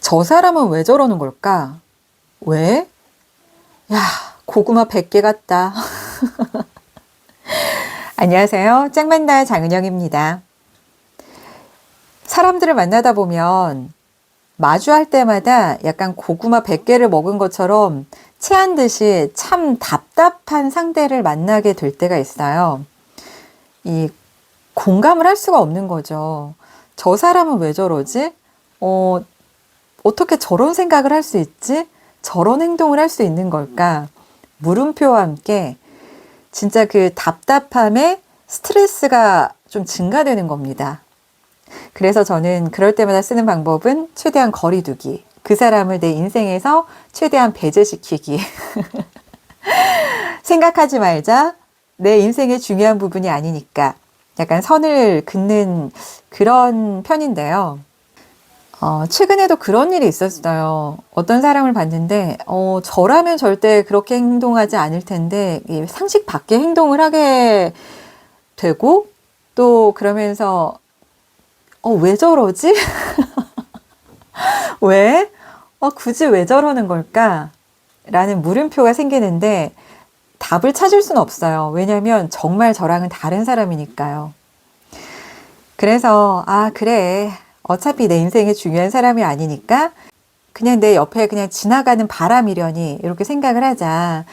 저 사람은 왜 저러는 걸까? 왜? 야, 고구마 100개 같다. 안녕하세요. 짱만다 장은영입니다. 사람들을 만나다 보면 마주할 때마다 약간 고구마 100개를 먹은 것처럼 체한 듯이 참 답답한 상대를 만나게 될 때가 있어요. 이 공감을 할 수가 없는 거죠. 저 사람은 왜 저러지? 어, 어떻게 저런 생각을 할 수 있지? 저런 행동을 할 수 있는 걸까? 물음표와 함께 진짜 그 답답함에 스트레스가 좀 증가되는 겁니다. 그래서 저는 그럴 때마다 쓰는 방법은 최대한 거리두기. 그 사람을 내 인생에서 최대한 배제시키기. 생각하지 말자. 내 인생의 중요한 부분이 아니니까. 약간 선을 긋는 그런 편인데요. 어, 최근에도 그런 일이 있었어요. 어떤 사람을 봤는데, 어, 저라면 절대 그렇게 행동하지 않을 텐데, 이 상식 밖의 행동을 하게 되고, 또 그러면서, 어, 왜 저러지? 왜? 어, 굳이 왜 저러는 걸까? 라는 물음표가 생기는데, 답을 찾을 수는 없어요. 왜냐면 정말 저랑은 다른 사람이니까요. 그래서, 아, 그래. 어차피 내 인생에 중요한 사람이 아니니까 그냥 내 옆에 그냥 지나가는 바람이려니 이렇게 생각을 하자.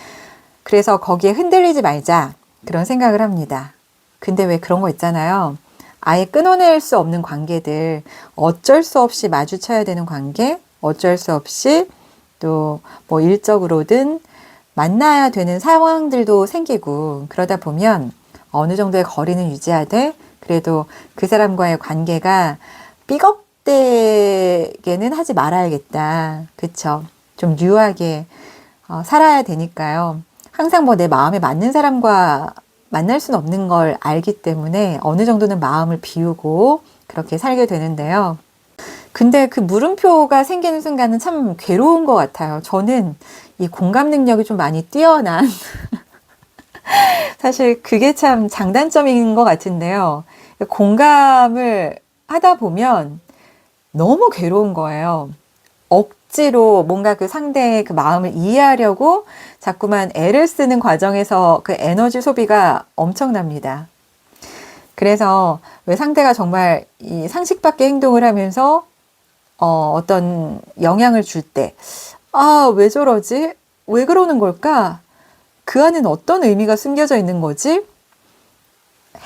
그래서 거기에 흔들리지 말자. 그런 생각을 합니다. 근데 왜 그런 거 있잖아요. 아예 끊어낼 수 없는 관계들, 어쩔 수 없이 마주쳐야 되는 관계, 어쩔 수 없이 또 뭐 일적으로든 만나야 되는 상황들도 생기고 그러다 보면 어느 정도의 거리는 유지하되 그래도 그 사람과의 관계가 삐걱대게는 하지 말아야겠다. 그쵸? 좀 유하게 어, 살아야 되니까요. 항상 뭐 내 마음에 맞는 사람과 만날 수는 없는 걸 알기 때문에 어느 정도는 마음을 비우고 그렇게 살게 되는데요. 근데 그 물음표가 생기는 순간은 참 괴로운 것 같아요. 저는 이 공감 능력이 좀 많이 뛰어난 사실 그게 참 장단점인 것 같은데요. 공감을 하다 보면 너무 괴로운 거예요. 억지로 뭔가 그 상대의 그 마음을 이해하려고 자꾸만 애를 쓰는 과정에서 그 에너지 소비가 엄청납니다. 그래서 왜 상대가 정말 이 상식 밖의 행동을 하면서 어, 어떤 영향을 줄 때, 아, 왜 저러지? 왜 그러는 걸까? 그 안에는 어떤 의미가 숨겨져 있는 거지?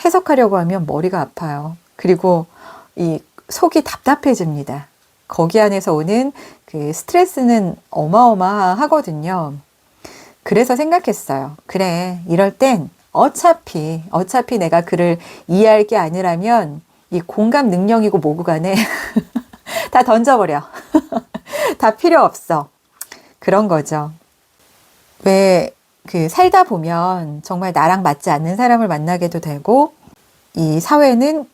해석하려고 하면 머리가 아파요. 그리고 이 속이 답답해집니다. 거기 안에서 오는 그 스트레스는 어마어마하거든요. 그래서 생각했어요. 그래, 이럴 땐 어차피, 어차피 내가 그를 이해할 게 아니라면 이 공감 능력이고 뭐고 간에 다 던져버려. 다 필요 없어. 그런 거죠. 왜 그 살다 보면 정말 나랑 맞지 않는 사람을 만나게도 되고 이 사회는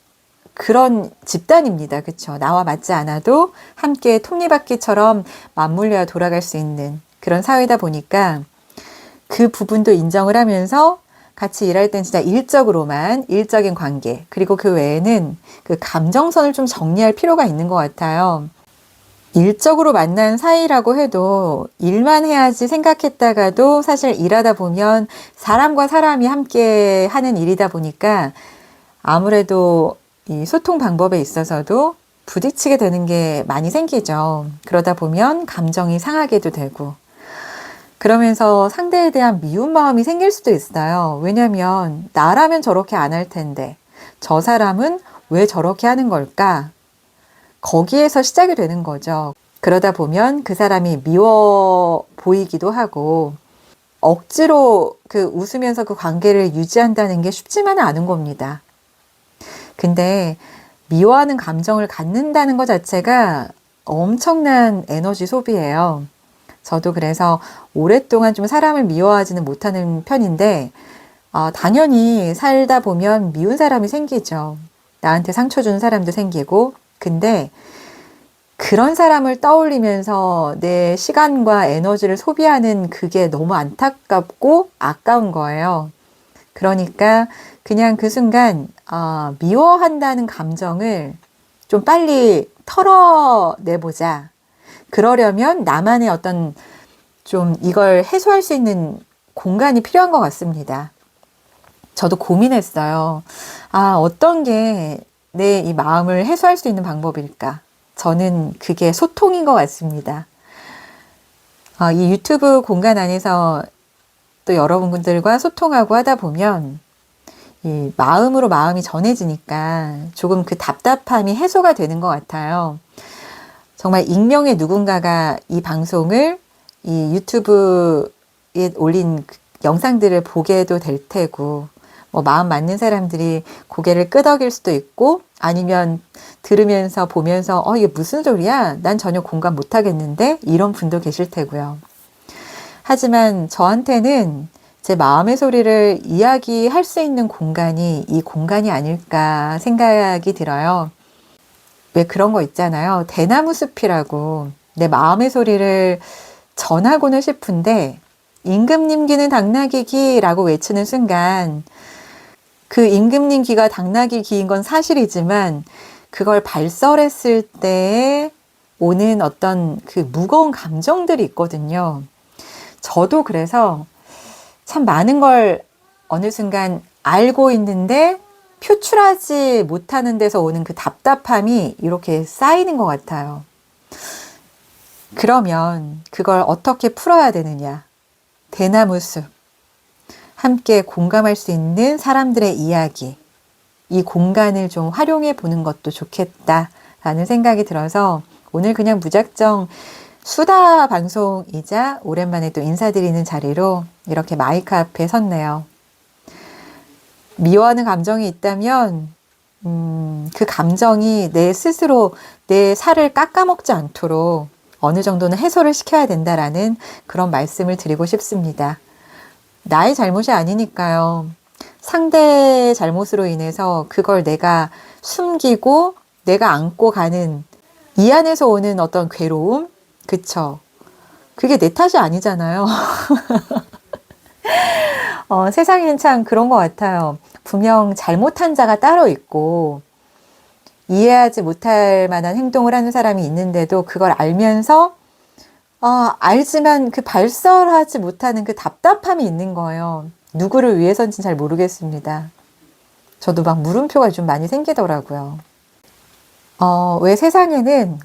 그런 집단입니다. 그쵸? 나와 맞지 않아도 함께 톱니바퀴처럼 맞물려 돌아갈 수 있는 그런 사회다 보니까 그 부분도 인정을 하면서 같이 일할 땐 진짜 일적으로만 일적인 관계 그리고 그 외에는 그 감정선을 좀 정리할 필요가 있는 것 같아요. 일적으로 만난 사이라고 해도 일만 해야지 생각했다가도 사실 일하다 보면 사람과 사람이 함께 하는 일이다 보니까 아무래도 이 소통 방법에 있어서도 부딪히게 되는 게 많이 생기죠. 그러다 보면 감정이 상하게도 되고 그러면서 상대에 대한 미운 마음이 생길 수도 있어요. 왜냐면 나라면 저렇게 안 할 텐데 저 사람은 왜 저렇게 하는 걸까? 거기에서 시작이 되는 거죠. 그러다 보면 그 사람이 미워 보이기도 하고 억지로 그 웃으면서 그 관계를 유지한다는 게 쉽지만은 않은 겁니다. 근데 미워하는 감정을 갖는다는 것 자체가 엄청난 에너지 소비예요. 저도 그래서 오랫동안 좀 사람을 미워하지는 못하는 편인데, 어, 당연히 살다 보면 미운 사람이 생기죠. 나한테 상처 준 사람도 생기고, 근데 그런 사람을 떠올리면서 내 시간과 에너지를 소비하는 그게 너무 안타깝고 아까운 거예요. 그러니까 그냥 그 순간 어, 미워한다는 감정을 좀 빨리 털어내보자. 그러려면 나만의 어떤 좀 이걸 해소할 수 있는 공간이 필요한 것 같습니다. 저도 고민했어요. 아, 어떤 게 내 이 마음을 해소할 수 있는 방법일까? 저는 그게 소통인 것 같습니다. 어, 이 유튜브 공간 안에서 또 여러분들과 소통하고 하다 보면 이 마음으로 마음이 전해지니까 조금 그 답답함이 해소가 되는 것 같아요. 정말 익명의 누군가가 이 방송을 이 유튜브에 올린 그 영상들을 보게도 될 테고, 뭐 마음 맞는 사람들이 고개를 끄덕일 수도 있고, 아니면 들으면서 보면서, 어, 이게 무슨 소리야? 난 전혀 공감 못 하겠는데? 이런 분도 계실 테고요. 하지만 저한테는 제 마음의 소리를 이야기할 수 있는 공간이 이 공간이 아닐까 생각이 들어요. 왜 그런 거 있잖아요. 대나무 숲이라고 내 마음의 소리를 전하고는 싶은데 임금님 귀는 당나귀 귀라고 외치는 순간 그 임금님 귀가 당나귀 귀인 건 사실이지만 그걸 발설했을 때 오는 어떤 그 무거운 감정들이 있거든요. 저도 그래서 참 많은 걸 어느 순간 알고 있는데 표출하지 못하는 데서 오는 그 답답함이 이렇게 쌓이는 것 같아요. 그러면 그걸 어떻게 풀어야 되느냐? 대나무 숲. 함께 공감할 수 있는 사람들의 이야기. 이 공간을 좀 활용해 보는 것도 좋겠다라는 생각이 들어서 오늘 그냥 무작정 수다 방송이자 오랜만에 또 인사드리는 자리로 이렇게 마이크 앞에 섰네요. 미워하는 감정이 있다면, 음, 그 감정이 내 스스로 내 살을 깎아먹지 않도록 어느 정도는 해소를 시켜야 된다라는 그런 말씀을 드리고 싶습니다. 나의 잘못이 아니니까요. 상대의 잘못으로 인해서 그걸 내가 숨기고 내가 안고 가는 이 안에서 오는 어떤 괴로움, 그쵸. 그게 내 탓이 아니잖아요. 어, 세상엔 참 그런 것 같아요. 분명 잘못한 자가 따로 있고, 이해하지 못할 만한 행동을 하는 사람이 있는데도 그걸 알면서, 어, 알지만 그 발설하지 못하는 그 답답함이 있는 거예요. 누구를 위해서인지 잘 모르겠습니다. 저도 막 물음표가 좀 많이 생기더라고요. 어, 왜 세상에는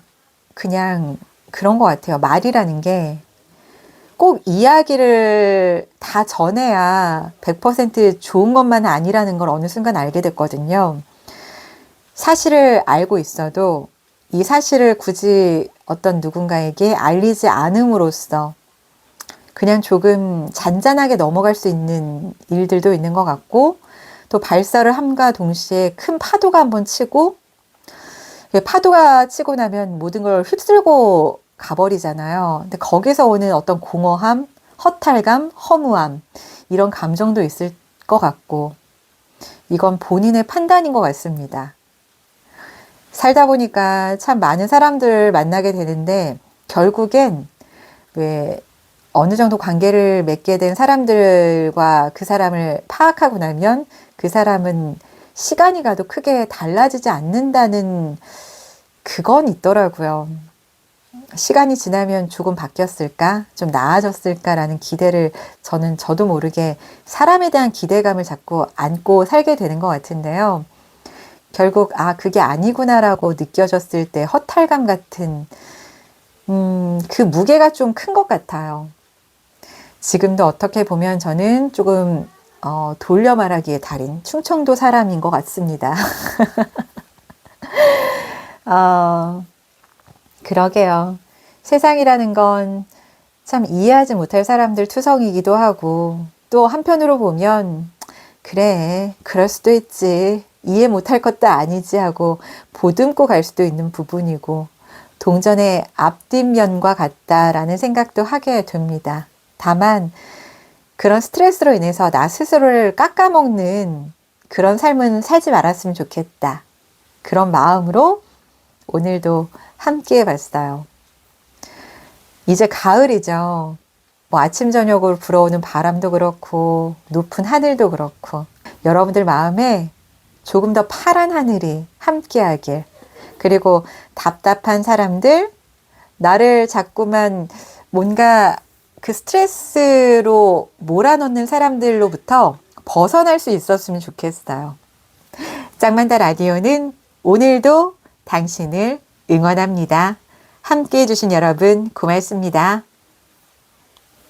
그냥 그런 것 같아요. 말이라는 게 꼭 이야기를 다 전해야 100% 좋은 것만 아니라는 걸 어느 순간 알게 됐거든요. 사실을 알고 있어도 이 사실을 굳이 어떤 누군가에게 알리지 않음으로써 그냥 조금 잔잔하게 넘어갈 수 있는 일들도 있는 것 같고 또 발사를 함과 동시에 큰 파도가 한번 치고 파도가 치고 나면 모든 걸 휩쓸고 가버리잖아요. 근데 거기서 오는 어떤 공허함, 허탈감, 허무함, 이런 감정도 있을 것 같고, 이건 본인의 판단인 것 같습니다. 살다 보니까 참 많은 사람들 만나게 되는데, 결국엔 왜 어느 정도 관계를 맺게 된 사람들과 그 사람을 파악하고 나면 그 사람은 시간이 가도 크게 달라지지 않는다는 그건 있더라고요. 시간이 지나면 조금 바뀌었을까? 좀 나아졌을까라는 기대를 저는 저도 모르게 사람에 대한 기대감을 자꾸 안고 살게 되는 것 같은데요. 결국, 아, 그게 아니구나라고 느껴졌을 때 허탈감 같은, 음, 그 무게가 좀 큰 것 같아요. 지금도 어떻게 보면 저는 조금, 어, 돌려 말하기의 달인, 충청도 사람인 것 같습니다. 어, 그러게요. 세상이라는 건 참 이해하지 못할 사람들 투성이기도 하고, 또 한편으로 보면, 그래, 그럴 수도 있지. 이해 못할 것도 아니지 하고 보듬고 갈 수도 있는 부분이고, 동전의 앞뒷면과 같다라는 생각도 하게 됩니다. 다만, 그런 스트레스로 인해서 나 스스로를 깎아먹는 그런 삶은 살지 말았으면 좋겠다. 그런 마음으로 오늘도 함께 해봤어요. 이제 가을이죠. 뭐 아침, 저녁으로 불어오는 바람도 그렇고, 높은 하늘도 그렇고, 여러분들 마음에 조금 더 파란 하늘이 함께하길, 그리고 답답한 사람들, 나를 자꾸만 뭔가 그 스트레스로 몰아넣는 사람들로부터 벗어날 수 있었으면 좋겠어요. 짱만다 라디오는 오늘도 당신을 응원합니다. 함께 해주신 여러분 고맙습니다.